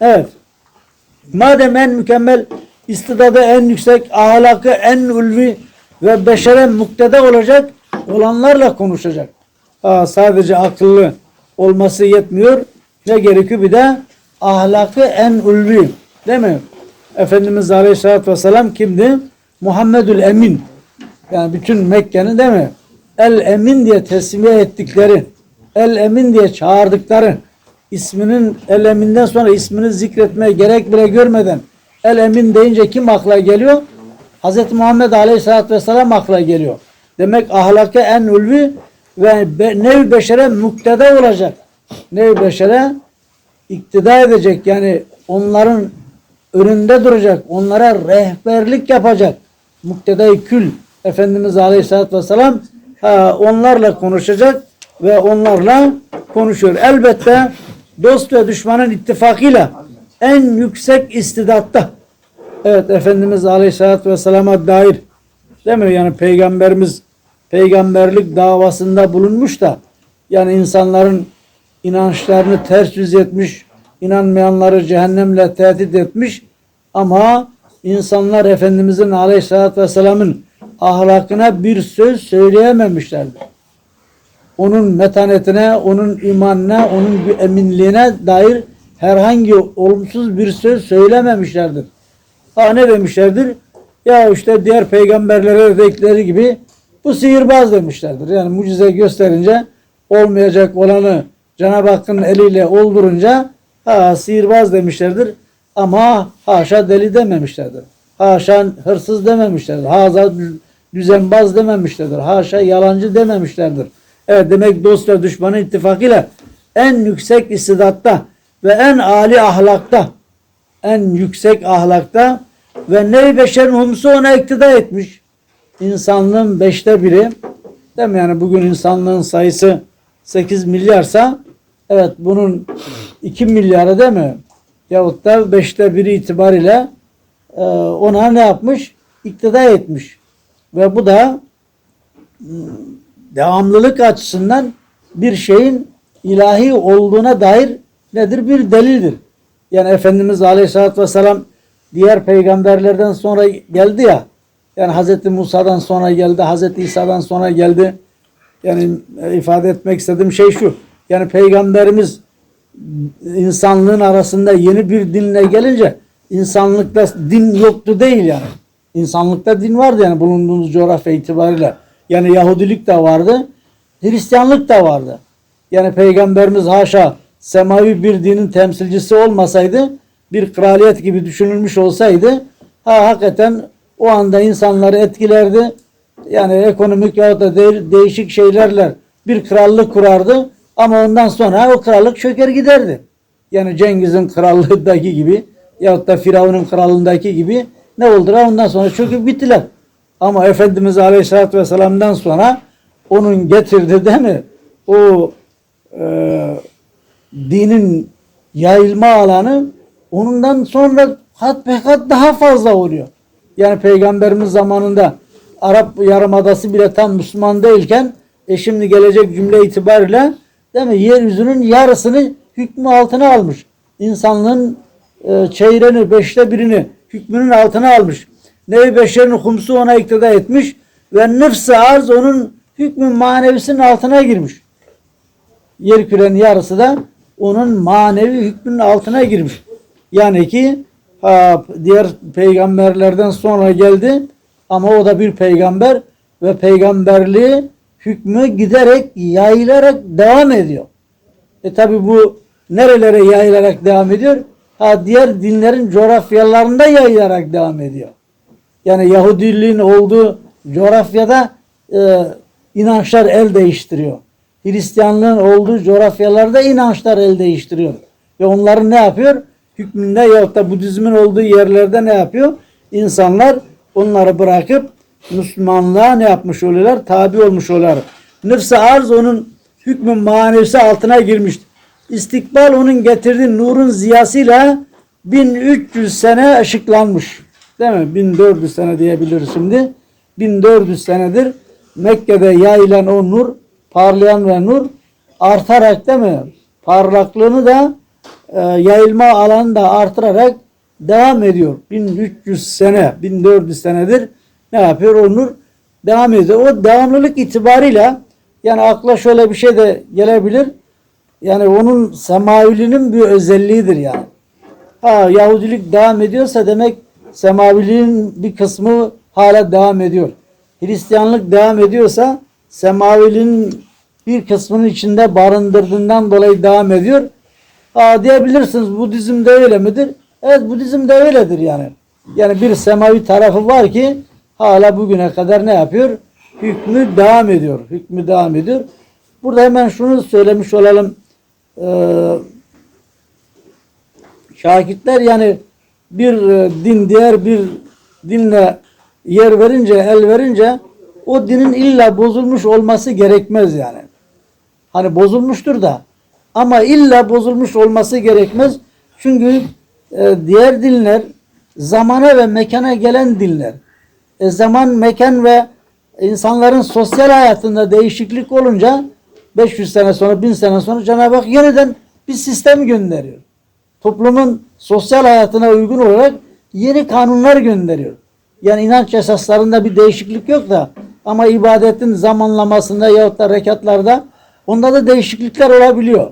Evet. Madem en mükemmel istidadı en yüksek, ahlakı en ulvi ve beşere mukteda olacak olanlarla konuşacak. Ha, sadece akıllı olması yetmiyor. Ne gerekiyor bir de ahlakı en ulvi. Değil mi? Efendimiz Aleyhisselatü Vesselam kimdi? Muhammedül Emin. Yani bütün Mekke'nin değil mi? El Emin diye tesmiye ettikleri, El Emin diye çağırdıkları, isminin El Emin'den sonra ismini zikretmeye gerek bile görmeden El Emin deyince kim akla geliyor? Hz. Muhammed Aleyhisselatü Vesselam akla geliyor. Demek ahlakı en ulvi ve nev beşere mukteda olacak. Nev beşere iktida edecek yani onların önünde duracak, onlara rehberlik yapacak. Muktedai kül Efendimiz Aleyhisselatü Vesselam onlarla konuşacak ve onlarla konuşuyor. Elbette dost ve düşmanın ittifakıyla en yüksek istidatta evet Efendimiz Aleyhisselatü Vesselam'a dair değil mi? Yani peygamberimiz peygamberlik davasında bulunmuş da yani insanların inançlarını ters yüz etmiş, inanmayanları cehennemle tehdit etmiş ama insanlar Efendimizin Aleyhisselatü Vesselam'ın ahlakına bir söz söyleyememişlerdi. Onun metanetine, onun imanına, onun eminliğine dair herhangi olumsuz bir söz söylememişlerdir. Ha ne demişlerdir? Ya işte diğer peygamberlere dedikleri gibi bu sihirbaz demişlerdir. Yani mucize gösterince olmayacak olanı Cenab-ı Hakk'ın eliyle oldurunca ha sihirbaz demişlerdir. Ama haşa deli dememişlerdir. Haşa hırsız dememişlerdir. Haşa düzenbaz dememişlerdir. Haşa yalancı dememişlerdir. Evet demek dost ve düşmanın ittifakıyla en yüksek istidatta ve en âli ahlakta en yüksek ahlakta ve nevi beşerin humsu ona iktida etmiş. İnsanlığın beşte biri değil mi? Yani bugün insanlığın sayısı 8 milyarsa evet bunun 2 milyarı değil mi? Yahut da beşte biri itibariyle e, ona ne yapmış? İktida etmiş. Ve bu da devamlılık açısından bir şeyin ilahi olduğuna dair nedir? Bir delildir. Yani Efendimiz Aleyhisselatü Vesselam diğer peygamberlerden sonra geldi ya. Yani Hazreti Musa'dan sonra geldi, Hazreti İsa'dan sonra geldi. Yani e, ifade etmek istediğim şey şu. Yani peygamberimiz insanlığın arasında yeni bir dinle gelince insanlıkta din yoktu değil yani. İnsanlıkta din vardı yani bulunduğumuz coğrafya itibariyle. Yani Yahudilik de vardı, Hristiyanlık da vardı. Yani peygamberimiz haşa semavi bir dinin temsilcisi olmasaydı bir kraliyet gibi düşünülmüş olsaydı ha hakikaten o anda insanları etkilerdi. Yani ekonomik ya da de- değişik şeylerle bir krallık kurardı ama ondan sonra o krallık çöker giderdi. Yani Cengiz'in krallığındaki gibi yahut da Firavun'un krallığındaki gibi ne oldular ondan sonra çöküp gittiler. Ama Efendimiz Aleyhisselatü Vesselam'dan sonra onun getirdi değil mi? O e, dinin yayılma alanı onundan sonra kat be kat daha fazla oluyor. Yani peygamberimiz zamanında Arap Yarımadası bile tam Müslüman değilken e şimdi gelecek cümle itibariyle değil mi? Yeryüzünün yarısını hükmü altına almış. İnsanlığın e, çeyreğini, beşte birini hükmünün altına almış. Nevi beşerin humsu ona iktida etmiş ve nıfs-ı arz onun hükmün manevisinin altına girmiş. Yer kürenin yarısı da onun manevi hükmünün altına girmiş. Yani ki ha, diğer peygamberlerden sonra geldi ama o da bir peygamber ve peygamberliği hükmü giderek yayılarak devam ediyor. E tabi bu nerelere yayılarak devam ediyor? Ha diğer dinlerin coğrafyalarında yayılarak devam ediyor. Yani Yahudiliğin olduğu coğrafyada e, inançlar el değiştiriyor. Hristiyanlığın olduğu coğrafyalarda inançlar el değiştiriyor. Ve onların ne yapıyor? Hükmünde yahut da Budizmin olduğu yerlerde ne yapıyor? İnsanlar onları bırakıp Müslümanlığa ne yapmış oluyorlar? Tabi olmuş oluyorlar. Nıfs-ı arz onun hükmün manevisi altına girmiş. İstikbal onun getirdiği nurun ziyasıyla 1300 sene ışıklanmış. Değil mi? 1400 sene diyebiliriz şimdi. 1400 senedir Mekke'de yayılan o nur, parlayan ve nur artarak değil mi? Parlaklığını da e, yayılma alanını da artırarak devam ediyor. 1300 sene, 1400 senedir ne yapıyor? Onur devam ediyor. O devamlılık itibarıyla yani akla şöyle bir şey de gelebilir. Yani onun semaviliğinin bir özelliğidir yani. Ha Yahudilik devam ediyorsa demek semaviliğin bir kısmı hala devam ediyor. Hristiyanlık devam ediyorsa semaviliğin bir kısmının içinde barındırdığından dolayı devam ediyor. Ha diyebilirsiniz Budizm de öyle midir? Evet Budizm de öyledir yani. Yani bir semavi tarafı var ki hala bugüne kadar ne yapıyor? Hükmü devam ediyor. Hükmü devam ediyor. Burada hemen şunu söylemiş olalım. Ee, şakitler yani bir e, din diğer bir dinle yer verince, el verince o dinin illa bozulmuş olması gerekmez yani. Hani bozulmuştur da ama illa bozulmuş olması gerekmez. Çünkü e, diğer dinler zamana ve mekana gelen dinler. E, zaman, mekan ve insanların sosyal hayatında değişiklik olunca 500 sene sonra, 1000 sene sonra Cenab-ı Hak yeniden bir sistem gönderiyor. Toplumun sosyal hayatına uygun olarak yeni kanunlar gönderiyor. Yani inanç esaslarında bir değişiklik yok da ama ibadetin zamanlamasında yahut da rekatlarda onda da değişiklikler olabiliyor.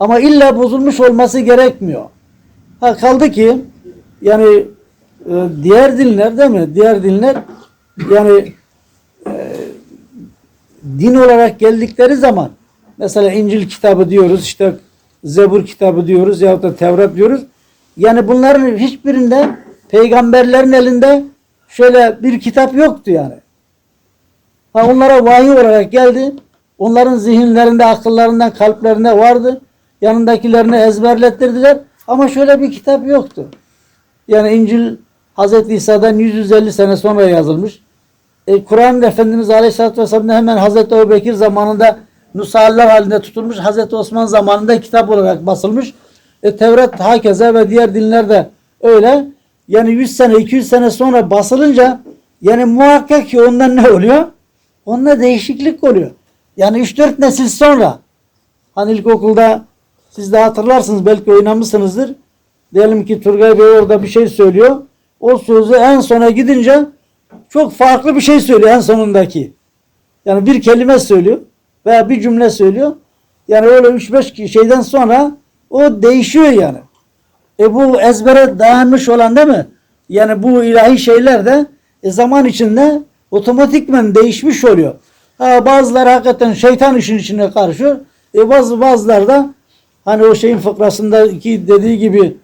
Ama illa bozulmuş olması gerekmiyor. Ha kaldı ki yani e, diğer dinler değil mi? Diğer dinler yani e, din olarak geldikleri zaman mesela İncil kitabı diyoruz işte Zebur kitabı diyoruz yahut da Tevrat diyoruz. Yani bunların hiçbirinde peygamberlerin elinde şöyle bir kitap yoktu yani. Ha onlara vahiy olarak geldi. Onların zihinlerinde, akıllarında, kalplerinde vardı. Yanındakilerini ezberlettirdiler. Ama şöyle bir kitap yoktu. Yani İncil Hazreti İsa'dan 150 sene sonra yazılmış. E, Kur'an Efendimiz Aleyhisselatü Vesselam'da hemen Hazreti Ebu Bekir zamanında nusahaller halinde tutulmuş. Hazreti Osman zamanında kitap olarak basılmış. E, Tevrat hakeza ve diğer dinler de öyle. Yani 100 sene 200 sene sonra basılınca yani muhakkak ki ondan ne oluyor? Onunla değişiklik oluyor. Yani 3-4 nesil sonra hani ilkokulda siz de hatırlarsınız belki oynamışsınızdır. Diyelim ki Turgay Bey orada bir şey söylüyor. O sözü en sona gidince çok farklı bir şey söylüyor en sonundaki. Yani bir kelime söylüyor veya bir cümle söylüyor. Yani öyle 3-5 şeyden sonra o değişiyor yani. E bu ezbere dayanmış olan değil mi? Yani bu ilahi şeyler de e, zaman içinde otomatikmen değişmiş oluyor. Ha, bazıları hakikaten şeytan işin içine karışıyor. E bazı bazıları da hani o şeyin fıkrasındaki dediği gibi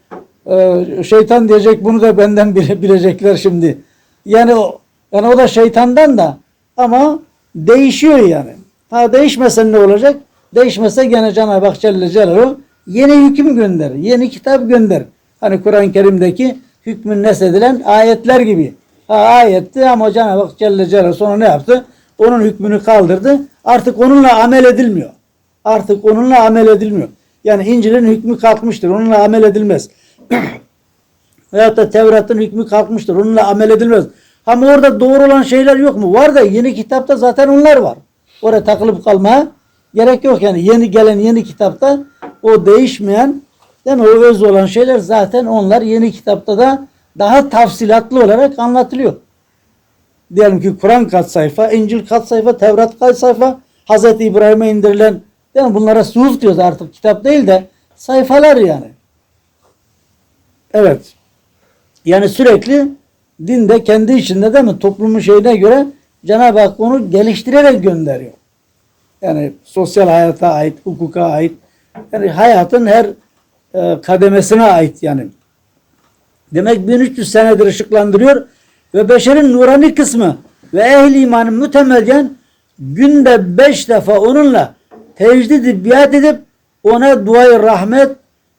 e, şeytan diyecek bunu da benden bile bilecekler şimdi. Yani o, yani o da şeytandan da ama değişiyor yani. Ha değişmese ne olacak? Değişmese gene Cenab-ı Hak Celle Celaluhu yeni hüküm gönder, yeni kitap gönder. Hani Kur'an-ı Kerim'deki hükmün nesedilen ayetler gibi. Ha, ayetti ama Cenab-ı Hak Celle Celaluhu sonra ne yaptı? Onun hükmünü kaldırdı. Artık onunla amel edilmiyor. Artık onunla amel edilmiyor. Yani İncil'in hükmü kalkmıştır. Onunla amel edilmez. Veyahut da Tevrat'ın hükmü kalkmıştır. Onunla amel edilmez. Ama orada doğru olan şeyler yok mu? Var da yeni kitapta zaten onlar var. Oraya takılıp kalmaya gerek yok. Yani yeni gelen yeni kitapta o değişmeyen mi? O öz olan şeyler zaten onlar yeni kitapta da daha tafsilatlı olarak anlatılıyor. Diyelim ki Kur'an kaç sayfa, İncil kaç sayfa, Tevrat kaç sayfa, Hazreti İbrahim'e indirilen mi? Bunlara suhuf diyoruz artık kitap değil de sayfalar yani. Evet. Yani sürekli dinde kendi içinde değil mi? Toplumun şeyine göre Cenab-ı Hak onu geliştirerek gönderiyor. Yani sosyal hayata ait, hukuka ait, yani hayatın her e, kademesine ait yani. Demek 1300 senedir ışıklandırıyor ve beşerin nurani kısmı ve ehli imanın mütemelyen günde beş defa onunla tecdid biat edip ona duayı rahmet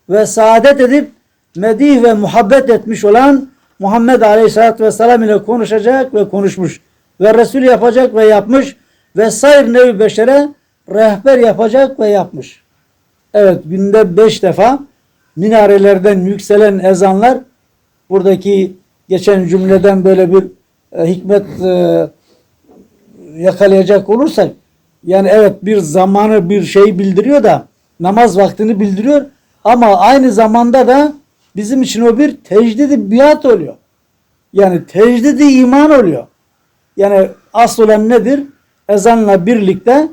ve saadet edip medih ve muhabbet etmiş olan Muhammed Aleyhisselatü Vesselam ile konuşacak ve konuşmuş ve Resul yapacak ve yapmış ve sayr nevi beşere rehber yapacak ve yapmış. Evet günde beş defa minarelerden yükselen ezanlar buradaki geçen cümleden böyle bir e, hikmet e, yakalayacak olursak yani evet bir zamanı bir şey bildiriyor da namaz vaktini bildiriyor Ama aynı zamanda da bizim için o bir tecdidi biat oluyor. Yani tecdidi iman oluyor. Yani asıl olan nedir? Ezanla birlikte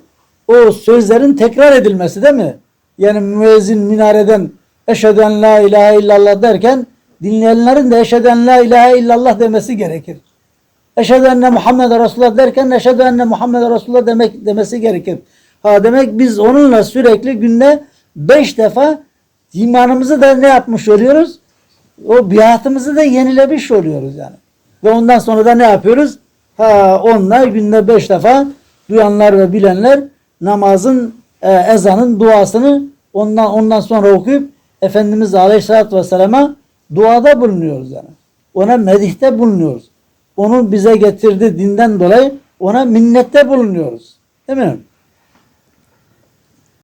o sözlerin tekrar edilmesi değil mi? Yani müezzin minareden eşhedü en la ilahe illallah derken dinleyenlerin de eşhedü en la ilahe illallah demesi gerekir. Eşhedü enne Muhammed Resulullah derken eşhedü enne Muhammed Resulullah demek demesi gerekir. Ha demek biz onunla sürekli günde beş defa imanımızı da ne yapmış oluyoruz? O biatımızı da yenilemiş oluyoruz yani. Ve ondan sonra da ne yapıyoruz? Ha onunla günde beş defa duyanlar ve bilenler namazın e, ezanın duasını ondan ondan sonra okuyup Efendimiz Aleyhisselatü Vesselam'a duada bulunuyoruz yani. Ona medihte bulunuyoruz. Onun bize getirdiği dinden dolayı ona minnette bulunuyoruz. Değil mi?